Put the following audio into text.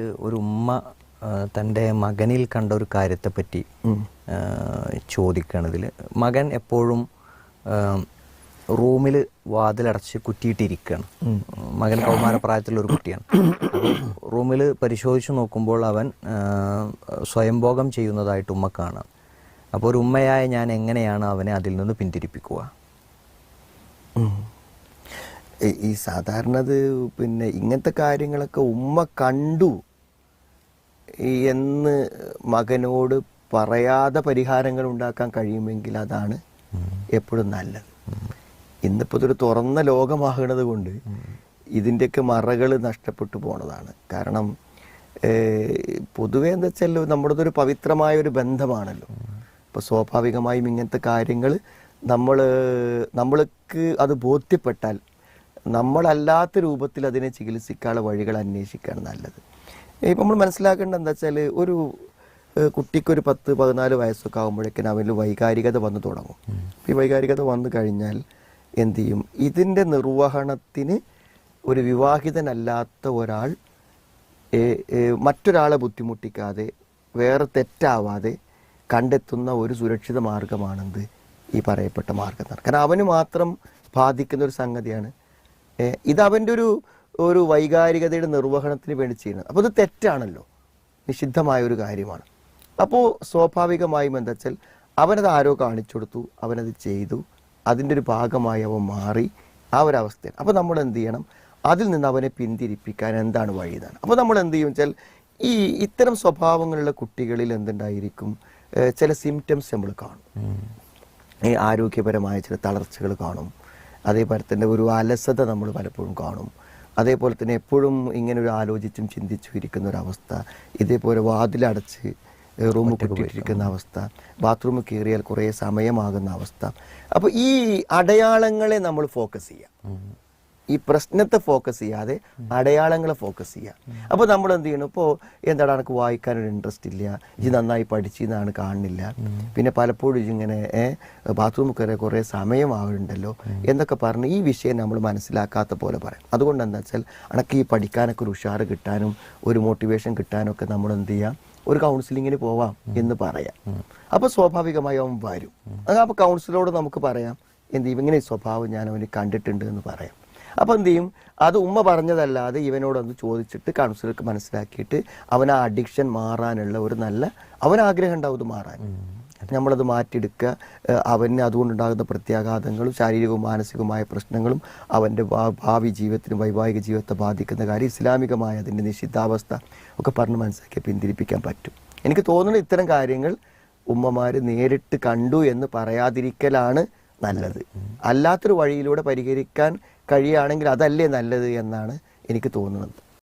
ഒരു ഉമ്മ തന്റെ മകനിൽ കണ്ട ഒരു കാര്യത്തെപ്പറ്റി ചോദിക്കുകയാണ് ഇതിൽ മകൻ എപ്പോഴും റൂമിൽ വാതിലടച്ച് കുറ്റിയിട്ടിരിക്കുകയാണ് മകൻ കൗമാരപ്രായത്തിലുള്ള ഒരു കുട്ടിയാണ്. റൂമിൽ പരിശോധിച്ച് നോക്കുമ്പോൾ അവൻ സ്വയംഭോഗം ചെയ്യുന്നതായിട്ട് ഉമ്മ കാണാം. അപ്പോൾ ഒരു ഉമ്മയായ ഞാൻ എങ്ങനെയാണ് അവനെ അതിൽ നിന്ന് പിന്തിരിപ്പിക്കുക. ഈ- സാധാരണ അത് പിന്നെ ഇങ്ങനത്തെ കാര്യങ്ങളൊക്കെ ഉമ്മ കണ്ടു. എന്ന് മകനോട് പറയാതെ പരിഹാരങ്ങൾ ഉണ്ടാക്കാൻ കഴിയുമെങ്കിൽ അതാണ് എപ്പോഴും നല്ലത്. ഇന്നിപ്പോൾ ഇതൊരു തുറന്ന ലോകമാകുന്നത് കൊണ്ട് ഇതിന്റെയൊക്കെ മറകൾ നഷ്ടപ്പെട്ടു പോണതാണ്. കാരണം പൊതുവേ എന്താ വെച്ചാൽ നമ്മുടെ ഒരു പവിത്രമായ ഒരു ബന്ധമാണല്ലോ. അപ്പോൾ സ്വാഭാവികമായും ഇങ്ങനത്തെ കാര്യങ്ങൾ നമ്മൾ നമ്മൾക്ക് അത് ബോധ്യപ്പെട്ടാൽ നമ്മളല്ലാത്ത രൂപത്തിൽ അതിനെ ചികിത്സിക്കാനുള്ള വഴികൾ അന്വേഷിക്കുകയാണ് നല്ലത്. ഇപ്പം നമ്മൾ മനസ്സിലാക്കേണ്ടത് എന്താ വെച്ചാൽ ഒരു കുട്ടിക്കൊരു പത്ത് പതിനാല് വയസ്സൊക്കെ ആകുമ്പോഴേക്കും അവനിൽ വൈകാരികത വന്നു തുടങ്ങും. ഈ വൈകാരികത വന്നു കഴിഞ്ഞാൽ എന്തു ചെയ്യും? ഇതിന്റെ നിർവഹണത്തിന് ഒരു വിവാഹിതനല്ലാത്ത ഒരാൾ മറ്റൊരാളെ ബുദ്ധിമുട്ടിക്കാതെ വേറെ തെറ്റാവാതെ കണ്ടെത്തുന്ന ഒരു സുരക്ഷിത മാർഗമാണെന്ത് ഈ പറയപ്പെട്ട മാർഗം കാരണം അവന് മാത്രം ബാധിക്കുന്ന ഒരു സംഗതിയാണ് ഇത് അവന്റെ ഒരു ഒരു വൈകാരികതയുടെ നിർവഹണത്തിന് വേണ്ടി ചെയ്യുന്നത്. അപ്പോൾ ഇത് തെറ്റാണല്ലോ. നിഷിദ്ധമായ ഒരു കാര്യമാണ്. അപ്പോൾ സ്വാഭാവികമായും എന്താ വെച്ചാൽ അവനത് ആരോ കാണിച്ചു കൊടുത്തു അവനത് ചെയ്തു അതിന്റെ ഒരു ഭാഗമായി അവൻ മാറി ആ ഒരു അവസ്ഥയിൽ അപ്പോൾ നമ്മൾ എന്ത് ചെയ്യണം? അതിൽ നിന്ന് അവനെ പിന്തിരിപ്പിക്കാൻ എന്താണ് വഴി എന്നാണ് അപ്പോൾ നമ്മൾ എന്ത് ചെയ്യും വെച്ചാൽ ഈ ഇത്തരം സ്വഭാവങ്ങളുള്ള കുട്ടികളിൽ എന്തുണ്ടായിരിക്കും? ചില സിംറ്റംസ് നമ്മൾ കാണും. ഈ ആരോഗ്യപരമായ ചില തളർച്ചകൾ കാണും. അതേപോലെ തന്നെ ഒരു അലസത നമ്മൾ പലപ്പോഴും കാണും. അതേപോലെ തന്നെ എപ്പോഴും ഇങ്ങനെ ഒരു ആലോചിച്ചും ചിന്തിച്ചും ഇരിക്കുന്ന ഒരു അവസ്ഥ ഇതേപോലെ വാതിലടച്ച് റൂമിൽ കൂട്ടിയിട്ടിരിക്കുന്ന അവസ്ഥ ബാത്റൂമിൽ കയറിയാൽ കുറേ സമയമാകുന്ന അവസ്ഥ. അപ്പോൾ ഈ അടയാളങ്ങളെ നമ്മൾ ഫോക്കസ് ചെയ്യാം. ഈ പ്രശ്നത്തെ ഫോക്കസ് ചെയ്യാതെ അടയാളങ്ങളെ ഫോക്കസ് ചെയ്യാം. അപ്പോൾ നമ്മൾ എന്ത് ചെയ്യണം ഇപ്പോൾ എന്താണ് എനിക്ക് വായിക്കാനൊരു ഇൻട്രസ്റ്റ് ഇല്ല. ഇത് നന്നായി പഠിച്ചെന്നാണ് കാണുന്നില്ല പിന്നെ പലപ്പോഴും ഇങ്ങനെ ബാത്റൂമിൽ കയറി കുറേ സമയമാവുന്നുണ്ടല്ലോ എന്നൊക്കെ പറഞ്ഞ് ഈ വിഷയം നമ്മൾ മനസ്സിലാക്കാത്ത പോലെ പറയാം. അതുകൊണ്ട് എന്താ വെച്ചാൽ എനിക്ക് ഈ പഠിക്കാനൊക്കെ ഒരു ഉഷാറ് കിട്ടാനും ഒരു മോട്ടിവേഷൻ കിട്ടാനൊക്കെ നമ്മൾ എന്ത് ചെയ്യാം ഒരു കൗൺസിലിങ്ങിന് പോവാം എന്ന് പറയാം. അപ്പോൾ സ്വാഭാവികമായി അവൻ വരും. അപ്പോൾ കൗൺസിലറോട് നമുക്ക് പറയാം എന്ത് ഇങ്ങനെ ഈ സ്വഭാവം ഞാൻ അവന് കണ്ടിട്ടുണ്ട് എന്ന് പറയാം. അപ്പോൾ എന്ത് ചെയ്യും? അത് ഉമ്മ പറഞ്ഞതല്ലാതെ ഇവനോടൊന്ന് ചോദിച്ചിട്ട് കൗൺസിലർക്ക് മനസ്സിലാക്കിയിട്ട് അവൻ ആ അഡിക്ഷൻ മാറാനുള്ള ഒരു നല്ല അവൻ ആഗ്രഹം ഉണ്ടാവും ഇത് മാറാൻ. നമ്മളത് മാറ്റിയെടുക്കുക. അവന് അതുകൊണ്ടുണ്ടാകുന്ന പ്രത്യാഘാതങ്ങളും ശാരീരികവും മാനസികവുമായ പ്രശ്നങ്ങളും അവന്റെ ഭാവി ജീവിതത്തിനും വൈവാഹിക ജീവിതത്തെ ബാധിക്കുന്ന കാര്യം ഇസ്ലാമികമായ അതിന്റെ നിഷിദ്ധാവസ്ഥ ഒക്കെ പറഞ്ഞ് മനസ്സിലാക്കി പിന്തിരിപ്പിക്കാൻ പറ്റും. എനിക്ക് തോന്നുന്നത് ഇത്തരം കാര്യങ്ങൾ ഉമ്മമാർ നേരിട്ട് കണ്ടു എന്ന് പറയാതിരിക്കലാണ് നല്ലത്. അല്ലാത്തൊരു വഴിയിലൂടെ പരിഹരിക്കാൻ കഴിയുകയാണെങ്കിൽ അതല്ലേ നല്ലത് എന്നാണ് എനിക്ക് തോന്നുന്നത്.